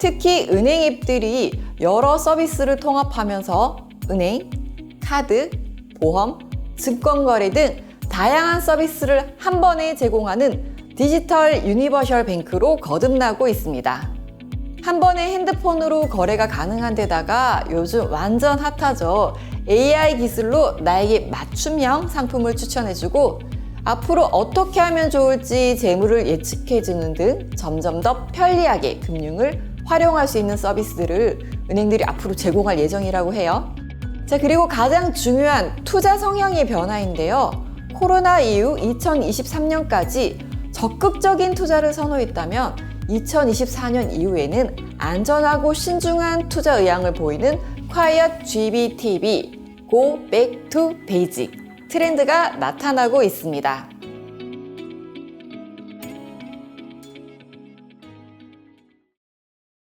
특히 은행 앱들이 여러 서비스를 통합하면서 은행, 카드, 보험, 증권거래 등 다양한 서비스를 한 번에 제공하는 디지털 유니버셜 뱅크로 거듭나고 있습니다. 한 번에 핸드폰으로 거래가 가능한 데다가 요즘 완전 핫하죠. AI 기술로 나에게 맞춤형 상품을 추천해주고 앞으로 어떻게 하면 좋을지 재물을 예측해주는 등 점점 더 편리하게 금융을 활용할 수 있는 서비스들을 은행들이 앞으로 제공할 예정이라고 해요. 자, 그리고 가장 중요한 투자 성향의 변화인데요. 코로나 이후 2023년까지 적극적인 투자를 선호했다면 2024년 이후에는 안전하고 신중한 투자 의향을 보이는 Quiet GBTB, Go Back to Basic 트렌드가 나타나고 있습니다.